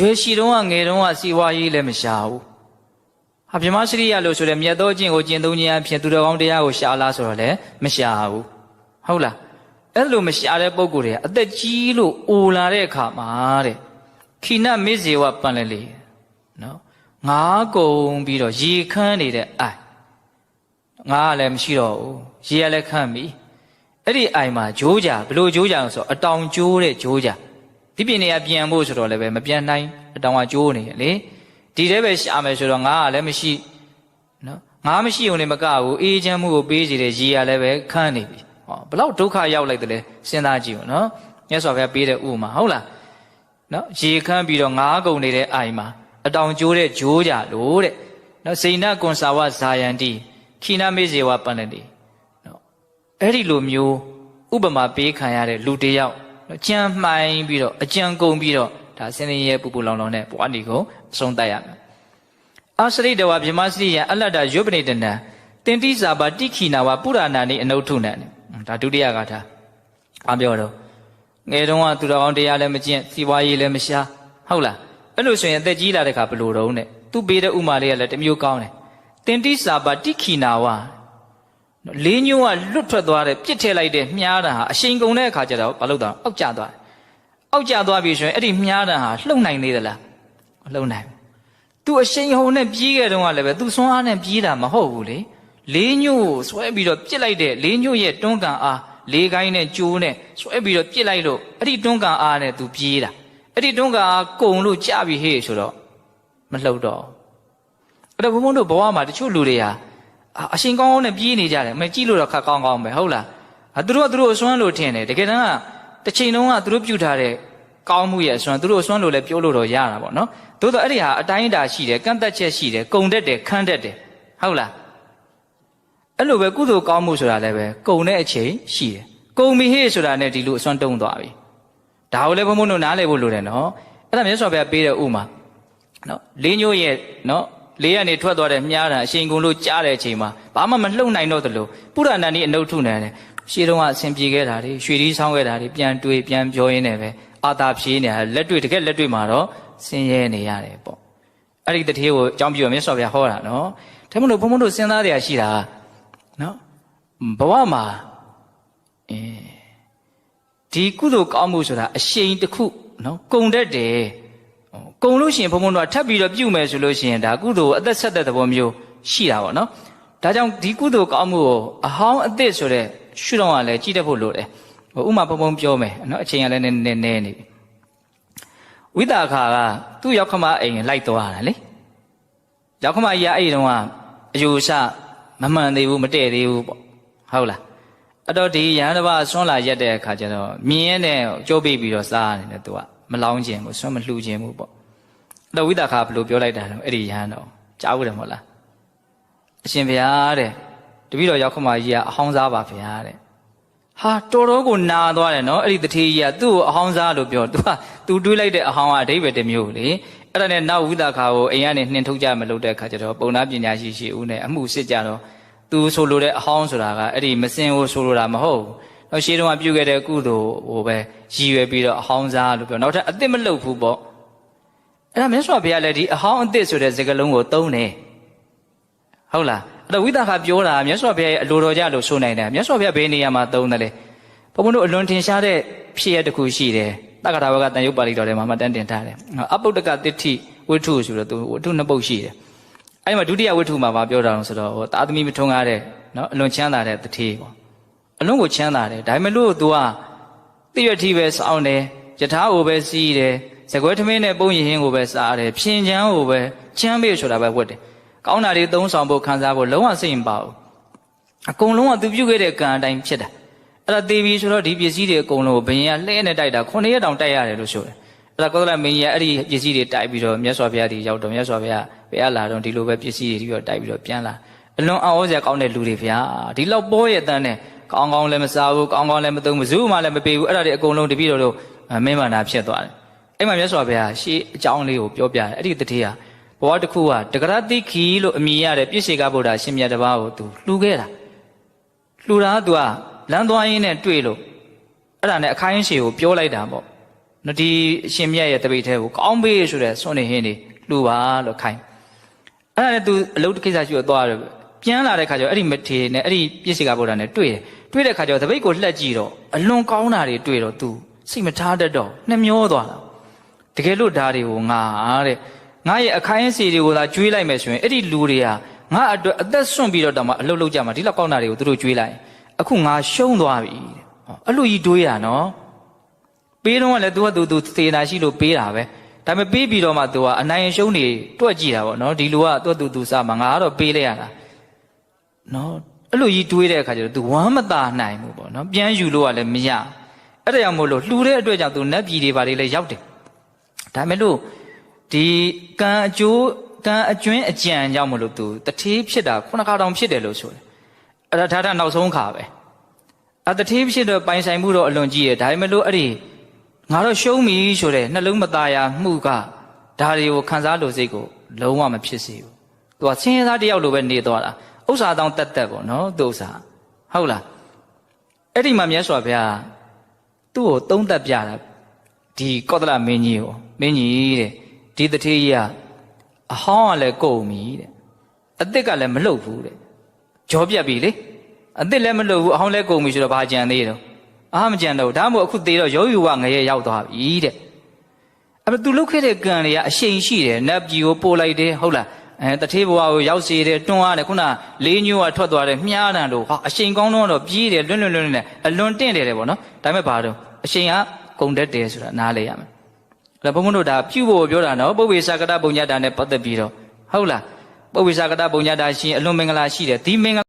ရွယ်ရှိတုန်းကငယ်တုန်းကစီဝါရေးလည်းမရှာဘူးဟာဗြဟ္မရှိရိယလို့ဆိုတဲ့မြတ်သောအကျင့်ကိုကျင့်သုံးခြင်းအဖြစ်သူတော်ကောင်းတရားကိုရှာလားဆိုတော့လည်းမရှာဘူးဟုတ်လားအဲ့လိုမရှာတဲ့ပုံကိုယ်တွေကအသက်ကြီးလို့အိုလာတဲ့အခါမှာတဲ့ခိနမေဇေဝပန်လေလေနော်ငါးကုံပြီးတော့ရေခမ်းနေတဲ့အိုင်ငါကလည်းမရှိတော့ဘူးရေကလည်းခမ်းပြီအဲ့ဒီအိုင်မှာဂျိုးကြဘလို့ဂျိုးကြအောင်ဆိုအတောင်ကျိုးတဲ့ဂျိုးကြ ဒီပြင်နေရပြန်ဖို့ဆိုတော့လည်းပဲမပြန်နိုင်အတောင်ကကျိုးနေတယ်လေဒီတဲပဲရှာမယ်ဆိုတော့ငါကလည်းမရှိနော်ငါမရှိုံနဲ့မကဘူးအေးချမ်းမှုကိုပေးစီတဲ့ရေကလည်းပဲခမ်းနေပြီဟောဘလောက်ဒုက္ခရောက်လိုက်တယ်လဲစဉ်းစားကြည့်ဦးနော်မြတ်စွာဘုရားပေးတဲ့ဥပမာဟုတ်လားနော်ရေခမ်းပြီးတော့ငါးကုံနေတဲ့အိုင်မှာအတောင်ကျိုးတဲ့ဂျိုးကြလို့တဲ့နော်စိန်နကွန်စာဝဇာယန္တိခိနမေဇေဝပန္နတိနော်အဲ့ဒီလိုမျိုးဥပမာပေးခံရတဲ့လူတစ်ယောက်နော် ကြံမှိုင်းပြီးတော့အကြံကုန်ပြီးတော့ဒါစင်းရဲပူပူလောင်လောင်နဲ့ဘဝနေကိုအဆုံးတတ်ရမယ်အာစရိတဝဗြဟ္မစရိယအလတ္တယုပနိတနံတင်တိစာပါတိခိနာဝပုရဏာနိအနုထုနံဒါဒုတိယဂါထာအပြောတော့ငယ်တုန်းကသူတော်ကောင်းတရားလည်းမကျင့်စီဝါရေးလည်းမရှာဟုတ်လားအဲ့လိုဆိုရင်အသက်ကြီးလာတဲ့ခါဘယ်လိုတုံးတဲ့သူပေးတဲ့ဥမာလေးကလည်းတစ်မျိုးကောင်းတယ်တင်တိစာပါတိခိနာဝ လေးညိုးကလွတ်ထွက်သွားတယ်ပြစ်ထည့်လိုက်တယ်မြားတာဟာအရှိန်ကုန်တဲ့အခါကျတော့မလုပ်တော့အောက်ကျသွားတယ်အောက်ကျသွားပြီဆိုရင်အဲ့ဒီမြားတာဟာလှုပ်နိုင်သေးသလားမလှုပ်နိုင်ဘူးသူအရှိန်ဟုန်နဲ့ပြေးခဲ့တော့ကလည်းပဲသူစွမ်းအားနဲ့ပြေးတာမဟုတ်ဘူးလေလေးညို့ဆွဲပြီးတော့ပြစ်လိုက်တဲ့လေးညို့ရဲ့တွန်းကန်အားလေးကိုင်းနဲ့ကျိုးနဲ့ဆွဲပြီးတော့ပြစ်လိုက်လို့အဲ့ဒီတွန်းကန်အားနဲ့သူပြေးတာအဲ့ဒီတွန်းကန်အားကုံလို့ကြပြီဟေ့ဆိုတော့မလှုပ်တော့အဲ့တော့ဘုန်းဘုန်းတို့ဘဝမှာတချို့လူတွေဟာ အာအရှင်ကောင်းကောင်းနဲ့ပြေးနေကြတယ်မကြည့်လို့တော့ခက်ကောင်းကောင်းပဲဟုတ်လားအသူတို့ကသူတို့အစွမ်းလို့ထင်တယ်တကယ်တမ်းကတစ်ချိန်လုံးကသူတို့ပြုတ်ထားတဲ့ကောင်းမှုရဲ့အစွမ်းသူတို့အစွမ်းလို့လည်းပြောလို့တော့ရတာပေါ့နော်သို့တော့အဲ့ဒီဟာအတိုင်းအတာရှိတယ်ကန့်သက်ချက်ရှိတယ်ကုံတက်တယ်ခန်းတက်တယ်ဟုတ်လားအဲ့လိုပဲကုသိုလ်ကောင်းမှုဆိုတာလည်းပဲကုံတဲ့အချိန်ရှိတယ်ကုံပြီဟေ့ဆိုတာနဲ့ဒီလိုအစွမ်းတုံးသွားပြီဒါကိုလည်းဘုံဘုံတို့နားလည်ဖို့လိုတယ်နော်အဲ့ဒါမြတ်စွာဘုရားပေးတဲ့ဥမာနော်လေးညို့ရဲ့နော် လေးကနေထွက်သွားတဲ့မြားတာအရှင်ကုံလို့ကြားတဲ့အချိန်မှာဘာမှမလှုပ်နိုင်တော့သလိုပုရဏန်ဒီအနုထုနေတယ်ရှေးတုန်းကအဆင်ပြေခဲ့တာတွေရွှေဒီဆောင်းခဲ့တာတွေပြန်တွေးပြန်ပြောရင်းနဲ့ပဲအာသာဖြေးနေတာလက်တွေ့တကယ်လက်တွေ့မှာတော့ဆင်းရဲနေရတယ်ပေါ့အဲ့ဒီတထေးကိုအကြောင်းပြမြတ်စွာဘုရားဟောတာနော်ဒါမှမဟုတ်ဘုံဘုံတို့စဉ်းစားတရားရှိတာနော်ဘဝမှာအဲဒီကုသိုလ်ကောင်းမှုဆိုတာအရှိန်တစ်ခုနော်ကုံတတ်တယ် ကုံလို့ရှိရင်ဘုံဘုံတို့ကထပ်ပြီးတော့ပြုမယ်ဆိုလို့ရှိရင်ဒါကုသိုလ်အသက်ဆက်တဲ့သဘောမျိုးရှိတာပေါ့နော်ဒါကြောင့်ဒီကုသိုလ်ကောင်းမှုကိုအဟောင်းအသစ်ဆိုတဲ့ရှုတော့ကလည်းကြည့်တတ်ဖို့လိုတယ်ဟိုဥမာပုံပုံပြောမယ်နော်အချိန်ကလည်းနည်းနည်းနည်းနေပြီဝိတာခါကသူ့ရောက်ခမအိမ်လိုက်သွားတာလေရောက်ခမကြီးကအဲ့ဒီတော့ကအယူဆမမှန်သေးဘူးမတည့်သေးဘူးပေါ့ဟုတ်လားအဲ့တော့ဒီရဟန်းတစ်ပါးဆွမ်းလာရက်တဲ့အခါကျတော့မြင်းရဲနဲ့ကြိုးပိတ်ပြီးတော့စားနေတယ်သူကမလောင်းခြင်းဘူးဆွမ်းမလှူခြင်းဘူးပေါ့အဲ့ တော့ဝိတာခါဘယ်လိုပြောလိုက်တာလဲအဲ့ဒီရဟန်းတော့ကြားဘူးတယ်မဟုတ်လားအရှင်ဘုရားတဲ့တပည့်တော်ရောက်ခမကြီးကအဟောင်းစားပါဗျာတဲ့ဟာတော်တော်ကိုနာသွားတယ်နော်အဲ့ဒီတထေးကြီးကသူ့ကိုအဟောင်းစားလို့ပြောသူကသူတွေးလိုက်တဲ့အဟောင်းကအဓိပ္ပာယ်တစ်မျိုးလေအဲ့ဒါနဲ့နောက်ဝိသခါကိုအိမ်ကနေနှင်ထုတ်ကြမလို့တဲ့အခါကျတော့ပုံနာပညာရှိရှိဦးနဲ့အမှုစစ်ကြတော့သူဆိုလိုတဲ့အဟောင်းဆိုတာကအဲ့ဒီမစင်ကိုဆိုလိုတာမဟုတ်ဘူးတော့ရှေးတုန်းကပြုခဲ့တဲ့ကုသိုလ်ဟိုပဲရည်ရွယ်ပြီးတော့အဟောင်းစားလို့ပြောနောက်ထပ်အစ်စ်မလုပ်ဘူးပေါ့ အဲ့ဒါမြတ်စွာဘုရားလည်းဒီအဟောင်းအစ်စ်ဆိုတဲ့စကားလုံးကိုသုံးတယ်ဟုတ်လားအဲ့တော့ဝိသခါပြောတာမြတ်စွာဘုရားရဲ့အလိုတော်ကြလို့ဆိုနိုင်တယ်မြတ်စွာဘုရားဘယ်နေရာမှာသုံးတယ်လဲဘုံဘုံတို့အလွန်ထင်ရှားတဲ့ဖြစ်ရတစ်ခုရှိတယ်တက္ကရာဘကတန်ရုပ်ပါဠိတော်ထဲမှာမှတန်းတင်ထားတယ်အပုဒ္ဒကတိဋ္ဌိဝိထုဆိုတော့သူဝိထုနှစ်ပုတ်ရှိတယ်အဲ့ဒီမှာဒုတိယဝိထုမှာဗာပြောတာလို့ဆိုတော့ဟိုသာသမီမထွန်းကားတဲ့နော်အလွန်ချမ်းသာတဲ့တထေးပေါ့အလွန်ကိုချမ်းသာတယ်ဒါပေမဲ့လို့ तू ကတိရတိပဲစောင်းတယ်ယထာကိုပဲစီးတယ် ဇကွဲထမင်းနဲ့ပုံရင်ဟင်းကိုပဲစားတယ်ဖြင်ချမ်းကိုပဲချမ်းပေးဆိုတာပဲဝတ်တယ်ကောင်းတာတွေသုံးဆောင်ဖို့ခံစားဖို့လုံးဝစိတ်မပါဘူးအကုန်လုံးကသူပြုတ်ခဲ့တဲ့ကံအတိုင်းဖြစ်တာအဲ့ဒါသေပြီဆိုတော့ဒီပစ္စည်းတွေအကုန်လုံးကိုဘယင်ကလှဲနဲ့တိုက်တာ9ရက်တောင်တိုက်ရတယ်လို့ဆိုတယ်အဲ့ဒါကောသလမင်းကြီးကအဲ့ဒီပစ္စည်းတွေတိုက်ပြီးတော့မြတ်စွာဘုရားဒီရောက်တော့မြတ်စွာဘုရားဘယ်အလာတော့ဒီလိုပဲပစ္စည်းတွေပြီးတော့တိုက်ပြီးတော့ပြန်လာအလွန်အော်စရာကောင်းတဲ့လူတွေဗျာဒီလောက်ပေါ်ရဲ့တန်းနဲ့ကောင်းကောင်းလည်းမစားဘူးကောင်းကောင်းလည်းမသုံးဘူးဇူးမှလည်းမပေးဘူးအဲ့ဒါတွေအကုန်လုံးတပည့်တော်တို့မင်းမနာဖြစ်သွားတယ် အဲ့မှာမြတ်စွာဘုရားရှေးအကြောင်းလေးကိုပြောပြတယ်အဲ့ဒီတတိယဘဝတစ်ခုကတဂရတိခီလို့အမည်ရတဲ့ပြည့်စေကဗုဒ္ဓရှင်မြတ်တစ်ပါးကိုသူလှူခဲ့တာလှူတာကသူကလမ်းသွားရင်းနဲ့တွေ့လို့အဲ့ဒါနဲ့အခိုင်းအရှည်ကိုပြောလိုက်တာပေါ့နော်ဒီအရှင်မြတ်ရဲ့တပိတ်ထဲကိုကောင်းပေးဆိုတဲ့ဆွနေဟင်းတွေလှူပါလို့ခိုင်းအဲ့ဒါနဲ့ तू အလုပ်တစ်ကိစ္စရှိတော့သွားတယ်ပြန်လာတဲ့ခါကျတော့အဲ့ဒီမထေနဲ့အဲ့ဒီပြည့်စကဗုဒ္ဓနဲ့တွေ့တယ်တွေ့တဲ့ခါကျတော့တပိတ်ကိုလှက်ကြည့်တော့အလွန်ကောင်းတာတွေတွေ့တော့ तू စိတ်မထားတတ်တော့နှမျောသွားတာတ ကယ်လို့ဓာတွေကိုငါတဲ့ငါရဲ့အခိုင်းအစီတွေကိုသာကျွေးလိုက်မယ်ဆိုရင်အဲ့ဒီလူတွေကငါအတွက်အသက်ဆွန့်ပြီးတော့တောင်မှအလုပ်လုပ်ကြမှာဒီလောက်ကောင်းတာတွေကိုသူတို့ကျွေးလိုက်အခုငါရှုံးသွားပြီတဲ့ဟောအဲ့လိုကြီးတွေးတာနော် ပေးတော့ကလည်း तू က तू तू သေနာရှိလို့ပေးတာပဲဒါပေမဲ့ပေးပြီးတော့မှ तू ကအနိုင်ရှုံးနေတွက်ကြည့်တာပေါ့နော်ဒီလူက तू तू तू စားမှာငါကတော့ပေးလိုက်ရတာနော်အဲ့လိုကြီးတွေးတဲ့အခါကျတော့ तू ဝမ်းမသာနိုင်ဘူးပေါ့နော်ပြန်ယူလို့ကလည်းမရအဲ့ဒါကြောင့်မို့လို့လှူတဲ့အတွက်ကြောင့် तू နတ်ပြည်တွေဘာတွေလဲရောက်တယ် ဒါမဲ့လို့ဒီကံအကျိုးကံအကျွင်းအကြံကြောင့်မလို့ तू တထေးဖြစ်တာခုနခါတောင်ဖြစ်တယ်လို့ဆိုတယ်အဲ့ဒါဒါဒါနောက်ဆုံးခါပဲအတထေးဖြစ်တော့ပိုင်ဆိုင်မှုတော့အလွန်ကြီးတယ်ဒါပေမဲ့လို့အဲ့ဒီငါတော့ရှုံးပြီဆိုတဲ့နှလုံးမသားရာမှုကဒါတွေကိုခံစားလို့စိတ်ကိုလုံးဝမဖြစ်စေဘူး။ तू ကဆင်းရဲသားတယောက်လိုပဲနေသွားတာ။ဥစ္စာတောင်တက်တက်ပေါ့နော်သူဥစ္စာ။ဟုတ်လား။အဲ့ဒီမှာမြတ်စွာဘုရားသူ့ကိုသုံးသက်ပြတာ ဒီကောသလမင်းကြီးကိုမင်းကြီးတဲ့ဒီတထေးကြီးကအဟောင်းကလည်းကုန်ပြီတဲ့အစ်စ်ကလည်းမလှုပ်ဘူးတဲ့။ကြောပြက်ပြီလေ။အစ်စ်လည်းမလှုပ်ဘူးအဟောင်းလည်းကုန်ပြီဆိုတော့ဘာကြံသေးတော့။အားမကြံတော့ဘူးဒါမှမဟုတ်အခုသေးတော့ယောဂီဝငရဲရောက်သွားပြီတဲ့အဲ့ဒါသူလုတ်ခဲ့တဲ့ကံတွေကအရှိန်ရှိတယ်နတ်ပြည်ကိုပို့လိုက်တယ်ဟုတ်လားအဲတထေးဘဝကိုရောက်စေတယ်တွန်းရတယ်ခုနလေးညိုးကထွက်သွားတယ်မြားတန်တို့ဟာအရှိန်ကောင်းတော့ပြေးတယ်လွန်းလွန်းလွန်းလွန်းနဲ့အလွန်တင့်တယ်တယ်ပေါ့နော်ဒါပေမဲ့ဘာတော့အရှိန်က ဂုံတက်တယ်ဆိုတာနားလေရမယ်ဒါဘုန်းဘုန်းတို့ဒါပြုဖို့ပြောတာနော်ပုပ္ပေသကတပုံညတာနဲ့ပတ်သက်ပြီးတော့ဟုတ်လားပုပ္ပေသကတပုံညတာရှင်အလွန်မင်္ဂလာရှိတယ်ဒီမင်္ဂ